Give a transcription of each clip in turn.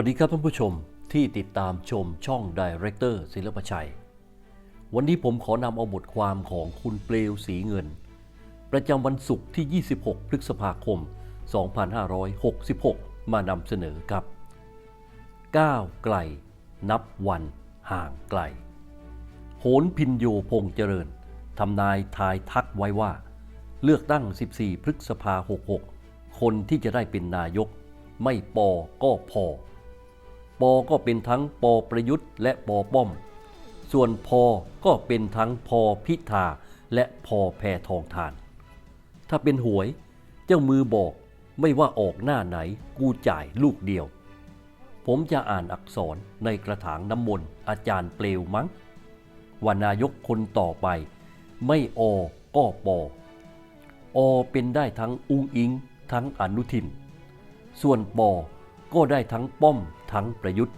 วัสดีครับท่านผู้ชมที่ติดตามชมช่องดีเรคเตอร์ศิลปชัย วันนี้ผมขอนำเอาบทความของคุณเปลวสีเงิน ประจำวันศุกร์ที่ 26 พฤษภาคม 2566 มานำเสนอครับก้าวไกล นับวันห่างไกล โหนพินโยพงษ์เจริญทำนายทายทักไว้ว่า เลือกตั้ง 14 พฤษภา 66 คนที่จะได้เป็นนายก ไม่ปอก็พอ ปอก็เป็นทั้งปอประยุทธ์และปอป้อม ส่วนพอก็เป็นทั้งพอพิธาและพอแพทองทาน ถ้าเป็นหวย เจ้ามือบอกไม่ว่าออกหน้าไหนกูจ่ายลูกเดียว ผมจะอ่านอักษรในกระถางน้ำมนต์อาจารย์เปลวมั้งว่านายกคนต่อไป ไม่อก็ปออเป็นได้ทั้งอุ้งอิงทั้งอนุทิน ส่วนปอก็ได้ทั้งป้อม ทั้งประยุทธ์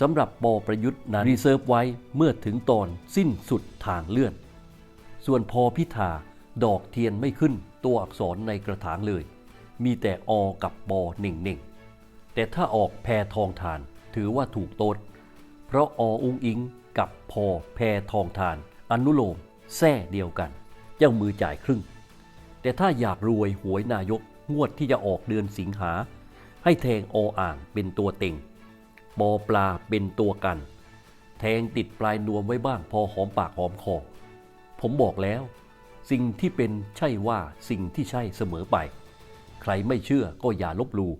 สำหรับปอประยุทธ์นั้นรีเซิร์ฟไว้เมื่อถึงตอนสิ้นสุดทางเลื่อน ส่วนพอพิธาดอกเทียนไม่ขึ้นตัวอักษรในกระถางเลย มีแต่อกับปอหนึ่งหนึ่งแต่ถ้าออกแพทองทานถือว่าถูกโต๊ดเพราะออุงอิงกับพอแพทองทาน อนุโลมแท้เดียวกัน เจ้ามือจ่ายครึ่ง แต่ถ้าอยากรวยหวยนายกงวดที่จะออกเดือนสิงหา ให้แทงออ่างเป็นตัวเต็งปอปลาเป็นตัวกัน แทงติดปลายนวมไว้บ้างพอหอมปากหอมคอผมบอกแล้ว สิ่งที่เป็นใช่ว่าสิ่งที่ใช่เสมอไป ใครไม่เชื่อก็อย่าลบลู่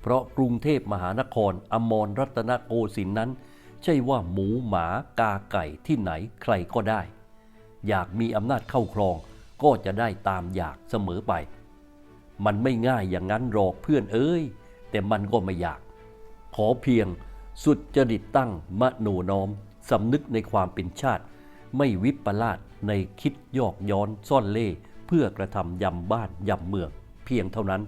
เพราะกรุงเทพมหานครอมรรัตนโกสินทร์นั้น ใช่ว่าหมูหมากาไก่ที่ไหนใครก็ได้ อยากมีอำนาจเข้าครองก็จะได้ตามอยากเสมอไป มันไม่ง่ายอย่างนั้นหรอกเพื่อนเอ้ย แต่มันก็ไม่อยาก ขอเพียงสุดจริตตั้งมโนน้อมสำนึกในความเป็นชาติ ไม่วิปลาสในคิดยอกย้อนซ่อนเล่เพื่อกระทำยำบ้านยำเมือง เพียงเท่านั้น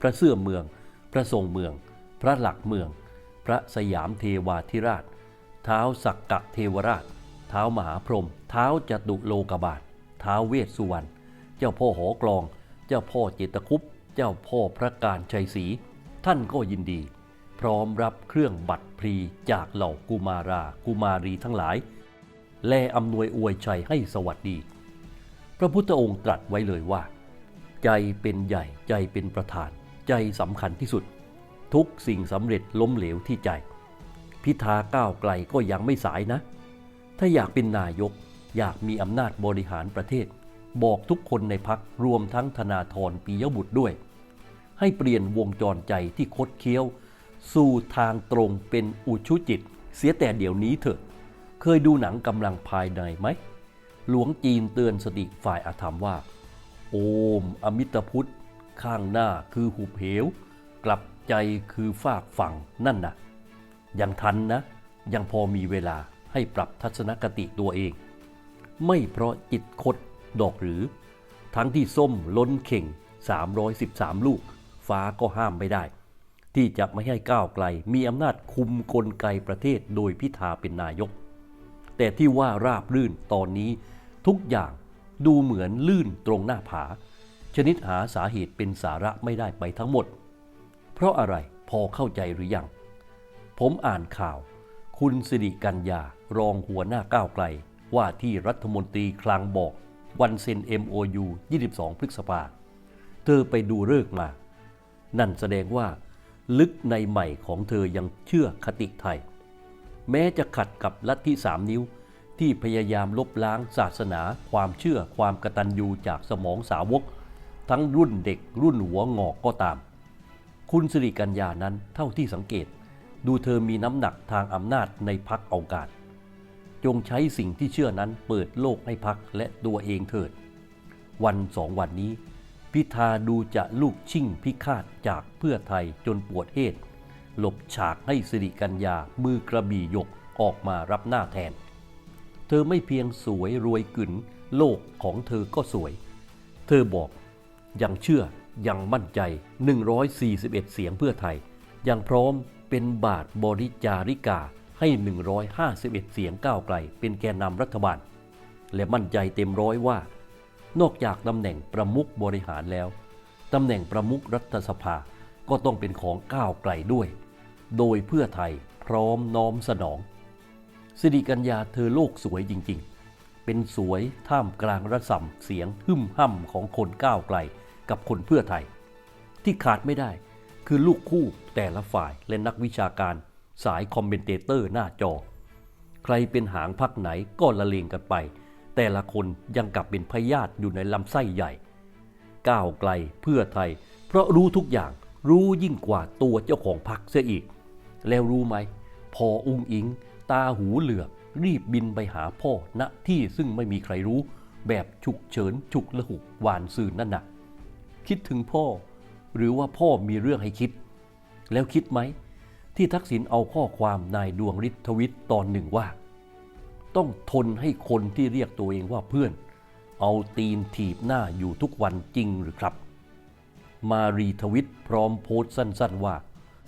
พระเสื้อเมือง พระทรงเมือง พระหลักเมือง พระสยามเทวาธิราช เท้าสักกะเทวราช เท้ามหาพรหมเท้าจตุโลกบาทเท้าเวสสุวรรณเจ้าพ่อหอกลอง เจ้าพ่อเจตคุปเจ้าพ่อพระการชัยศรี ท่านก็ยินดี พร้อมรับเครื่องบัตรพรีจากเหล่ากุมารากุมารีทั้งหลาย แลอำนวยอวยชัยให้สวัสดี พระพุทธองค์ตรัสไว้เลยว่า ใจเป็นใหญ่ใจเป็นประธาน ใจสำคัญที่สุด ทุกสิ่งสำเร็จล้มเหลวที่ใจ พิธาก้าวไกลก็ยังไม่สายนะ ถ้าอยากเป็นนายกอยากมีอำนาจบริหารประเทศ บอกทุกคนในพักรวมทั้งธนาธรปียบุตรด้วย ให้เปลี่ยนวงจรใจที่คดเคี้ยว สู่ทางตรงเป็นอุชุจิต เสียแต่เดี๋ยวนี้เถอะ เคยดูหนังกำลังภายในไหม หลวงจีนเตือนสติฝ่ายอาธรรมว่า โอมอมิตพุทธ ข้างหน้าคือหุบเหว กลับใจคือฝากฝั่งนั่นน่ะยังทันนะ ยังพอมีเวลาให้ปรับทัศนคติตัวเอง ไม่เพราะจิตคดดอกหรือ ทั้งที่ส้มล้นเข่ง 313 ลูก ฟ้าก็ห้ามไม่ได้ ที่จะไม่ให้ก้าวไกล มีอำนาจคุมกลไกประเทศโดยพิธาเป็นนายก แต่ที่ว่าราบลื่นตอนนี้ทุกอย่างดูเหมือนลื่นตรงหน้าผา ชนิดหาสาเหตุเป็นสาระไม่ได้ไปทั้งหมด เพราะอะไรพอเข้าใจหรือยัง ผมอ่านข่าว คุณสิริกัญญารองหัวหน้าก้าวไกล ว่าที่รัฐมนตรีคลังบอกวันเซ็น MOU 22 พฤษภา เธอไปดูเลิกมา นั่นแสดงว่า ลึกในใหม่ของเธอยังเชื่อคติไทย แม้จะขัดกับลัทธิสามนิ้วที่พยายามลบล้างศาสนา ความเชื่อความกตัญญูจากสมองสาวก ทั้งรุ่นเด็กรุ่นหัวงอกก็ตาม คุณสิริกัญญานั้นเท่าที่สังเกต ดูเธอมีน้ำหนักทางอำนาจในพักเอาการ จงใช้สิ่งที่เชื่อนั้นเปิดโลกให้พักและตัวเองเถิด วันสองวันนี้ พิธาดูจะลูกชิ่งพิฆาตจากเพื่อไทยจนปวดเหตุหลบฉากให้สิริกัญญา มือกระบี่ยกออกมารับหน้าแทน เธอไม่เพียงสวยรวยกึ๋นโลกของเธอก็สวย เธอบอก ยังเชื่อ ยังมั่นใจ 141 เสียงเพื่อไทย ยังพร้อมเป็นบาทบริจาริกาให้ 151 เสียงก้าวไกล เป็นแกนนำรัฐบาล และมั่นใจเต็มร้อยว่า นอกจากตำแหน่งประมุขบริหารแล้วตำแหน่งประมุขรัฐสภาก็ต้องเป็นของก้าวไกลด้วย โดยเพื่อไทยพร้อมน้อมสนอง สิริกัญญาเธอโลกสวยจริงๆ เป็นสวยท่ามกลางระส่ำเสียงหึ่มห่ำของคนก้าวไกลกับคนเพื่อไทย ที่ขาดไม่ได้คือลูกคู่แต่ละฝ่ายและนักวิชาการสายคอมเมนเตเตอร์หน้าจอ ใครเป็นหางพักไหนก็ละเลงกันไป แต่ละคนยังกลับเป็นพยาธิอยู่ในลำไส้ใหญ่ ก้าวไกลเพื่อไทย เพราะรู้ทุกอย่างรู้ยิ่งกว่าตัวเจ้าของพรรคเสียอีก แล้วรู้ไหม พออุ้งอิง ตาหูเหลือกรีบบินไปหาพ่อณที่ซึ่งไม่มีใครรู้ แบบฉุกเฉินฉุกละหุกหวานซื่นนั่นน่ะ คิดถึงพ่อ หรือว่าพ่อมีเรื่องให้คิด แล้วคิดไหม ที่ทักษิณเอาข้อความนายดวงฤทธิ์ทวิตตอนหนึ่งว่า ต้องทนให้คนที่เรียกตัวเองว่าเพื่อน เอาตีนถีบหน้าอยู่ทุกวันจริงหรือครับ มารีทวิตพร้อมโพสต์สั้นๆว่า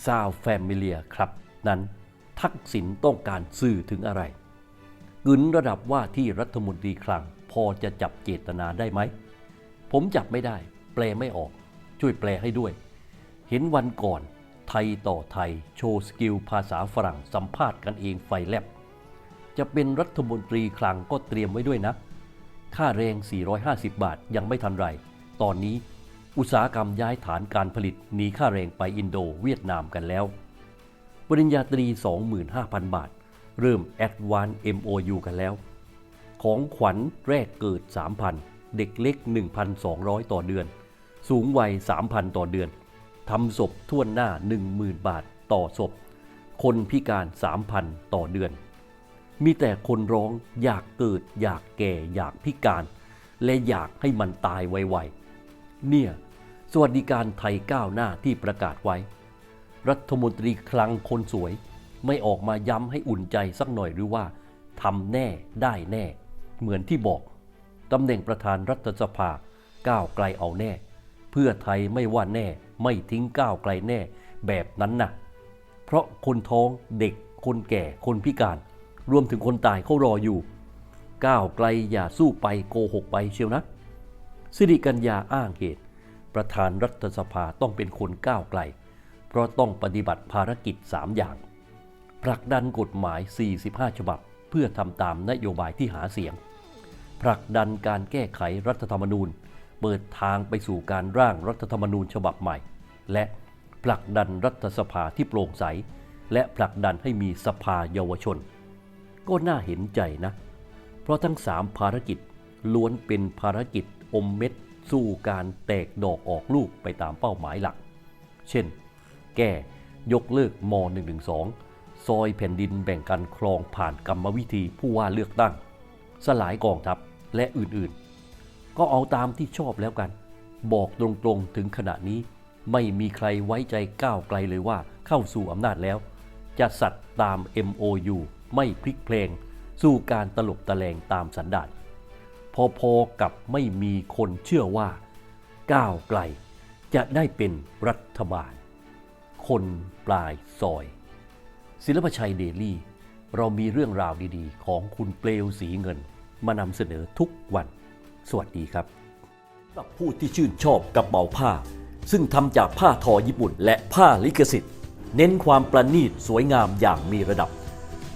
ซาวแฟมิเลียครับ นั้นทักษิณต้องการสื่อถึงอะไรกึนระดับว่าที่รัฐมนตรีคลังพอจะจับเจตนาได้ไหม ผมจับไม่ได้ แปลไม่ออก ช่วยแปลให้ด้วย เห็นวันก่อน ไทยต่อไทย โชว์สกิลภาษาฝรั่งสัมภาษณ์กันเองไฟแลบ จะเป็นรัฐมนตรีคลังก็เตรียมไว้ด้วยนะ ค่าแรง 450 บาทยังไม่ทันไร ตอนนี้อุตสาหกรรมย้ายฐานการผลิตหนีค่าแรงไปอินโดเวียดนามกันแล้ว ปริญญาตรี 25,000 บาท เริ่มแอดวาน MOU กันแล้ว ของขวัญแรกเกิด 3,000 เด็กเล็ก 1,200 ต่อเดือน สูงวัย 3,000 ต่อเดือนทำศพท่วนหน้า 10,000 บาทต่อศพ คนพิการ 3,000 ต่อเดือน มีแต่คนร้องอยากเกิด อยากแก่ อยากพิการ และอยากให้มันตายไวๆ เนี่ย สวัสดิการไทยก้าวหน้าที่ประกาศไว้ รัฐมนตรีคลังคนสวย ไม่ออกมาย้ำให้อุ่นใจสักหน่อยหรือว่าทำแน่ได้แน่ เหมือนที่บอกตำแหน่งประธานรัฐสภาก้าวไกลเอาแน่ เพื่อไทยไม่ว่าแน่ ไม่ทิ้งก้าวไกลแน่แบบนั้นนะ่ะ เพราะคนท้องเด็กคนแก่คนพิการ รวมถึงคนตายเขารออยู่ ก้าวไกลอย่าสู้ไปโกหกไปเชียวนะสิริกัญญาอ้างเหตุ ประธานรัฐสภาต้องเป็นคนก้าวไกล เพราะต้องปฏิบัติภารกิจ 3 อย่าง ผลักดันกฎหมาย 45 ฉบับ เพื่อทำตามนโยบายที่หาเสียง ผลักดันการแก้ไขรัฐธรรมนูญ เปิดทางไปสู่การร่างรัฐธรรมนูญฉบับใหม่ และผลักดันรัฐสภาที่โปร่งใส และผลักดันให้มีสภาเยาวชน ก็น่าเห็นใจนะ เพราะทั้งสามภารกิจล้วนเป็นภารกิจอมเม็ดสู่การแตกดอกออกลูกไปตามเป้าหมายหลัก เช่น แก้ยกเลิกม .112 ซอยแผ่นดินแบ่งกันครองผ่านกรรมวิธีผู้ว่าเลือกตั้ง สลายกองทัพและอื่นๆ ก็เอาตามที่ชอบแล้วกัน บอกตรงๆถึงขณะนี้ ไม่มีใครไว้ใจก้าวไกลเลยว่าเข้าสู่อำนาจแล้ว จะสัตว์ตาม MOU ไม่พลิกเพลง สู่การตลบตะแลงตามสันดานพอๆกับไม่มีคนเชื่อว่า ก้าวไกลจะได้เป็นรัฐบาล คนปลายซอย ศิลปชัยเดลี่ เรามีเรื่องราวดีๆ ของคุณเปลวสีเงิน มานำเสนอทุกวัน สวัสดีครับสำหรับผู้ที่ชื่นชอบกระเป๋าผ้า ซึ่งทำจากผ้าทอญี่ปุ่นและผ้าลิขสิทธิ์ เน้นความประณีตสวยงามอย่างมีระดับ